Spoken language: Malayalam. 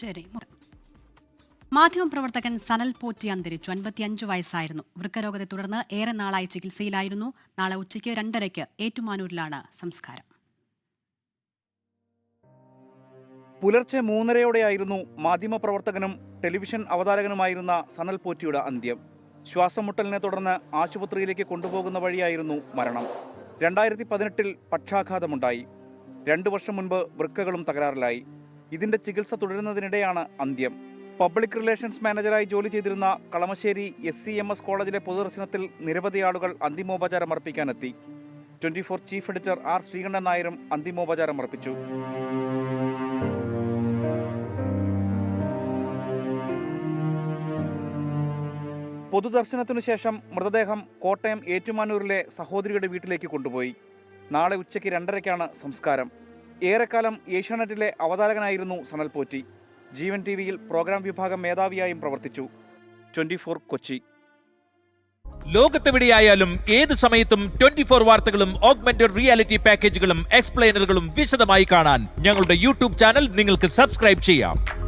ശരി മാധ്യമപ്രവർത്തകൻ സനൽ പോറ്റി അന്തരിച്ചു. അൻപത്തിയഞ്ച് വയസ്സായിരുന്നു. വൃക്കരോഗത്തെ തുടർന്ന് ഏറെ നാളായി ചികിത്സയിലായിരുന്നു. നാളെ ഉച്ചയ്ക്ക് രണ്ടരയ്ക്ക് ഏറ്റുമാനൂരിലാണ് സംസ്കാരം. പുലർച്ചെ മൂന്നരയോടെയായിരുന്നു മാധ്യമപ്രവർത്തകനും ടെലിവിഷൻ അവതാരകനുമായിരുന്ന സനൽ പോറ്റിയുടെ അന്ത്യം. ശ്വാസമുട്ടലിനെ തുടർന്ന് ആശുപത്രിയിലേക്ക് കൊണ്ടുപോകുന്ന വഴിയായിരുന്നു മരണം. രണ്ടായിരത്തി പതിനെട്ടിൽ പക്ഷാഘാതമുണ്ടായി. രണ്ടു വർഷം മുൻപ് വൃക്കകളും തകരാറിലായി. ഇതിന്റെ ചികിത്സ തുടരുന്നതിനിടെയാണ് അന്ത്യം. പബ്ലിക് റിലേഷൻസ് മാനേജറായി ജോലി ചെയ്തിരുന്ന Kalamassery S C M S കോളേജിലെ പൊതുദർശനത്തിൽ നിരവധി ആളുകൾ അന്തിമോപചാരം അർപ്പിക്കാനെത്തി. Twenty four chief editor R Sreekandan നായരും അന്തിമോപചാരം അർപ്പിച്ചു. പൊതുദർശനത്തിനു ശേഷം മൃതദേഹം കോട്ടയം ഏറ്റുമാനൂരിലെ സഹോദരിയുടെ വീട്ടിലേക്ക് കൊണ്ടുപോയി. നാളെ ഉച്ചയ്ക്ക് രണ്ടരയ്ക്കാണ് സംസ്കാരം. ഏറെക്കാലം ഏഷ്യാനെറ്റിലെ അവതാരകനായിരുന്നു സനൽ പോറ്റി. ജീവൻ ടി വിയിൽ പ്രോഗ്രാം വിഭാഗം മേധാവിയായും പ്രവർത്തിച്ചു. Twenty four Kochi. ലോകത്തെവിടെയായാലും ഏത് സമയത്തും ട്വന്റി ഫോർ വാർത്തകളും ഓഗ്മെന്റഡ് റിയാലിറ്റി പാക്കേജുകളും എക്സ്പ്ലെയിനറുകളും വിശദമായി കാണാൻ ഞങ്ങളുടെ യൂട്യൂബ് ചാനൽ നിങ്ങൾക്ക് സബ്സ്ക്രൈബ് ചെയ്യാം.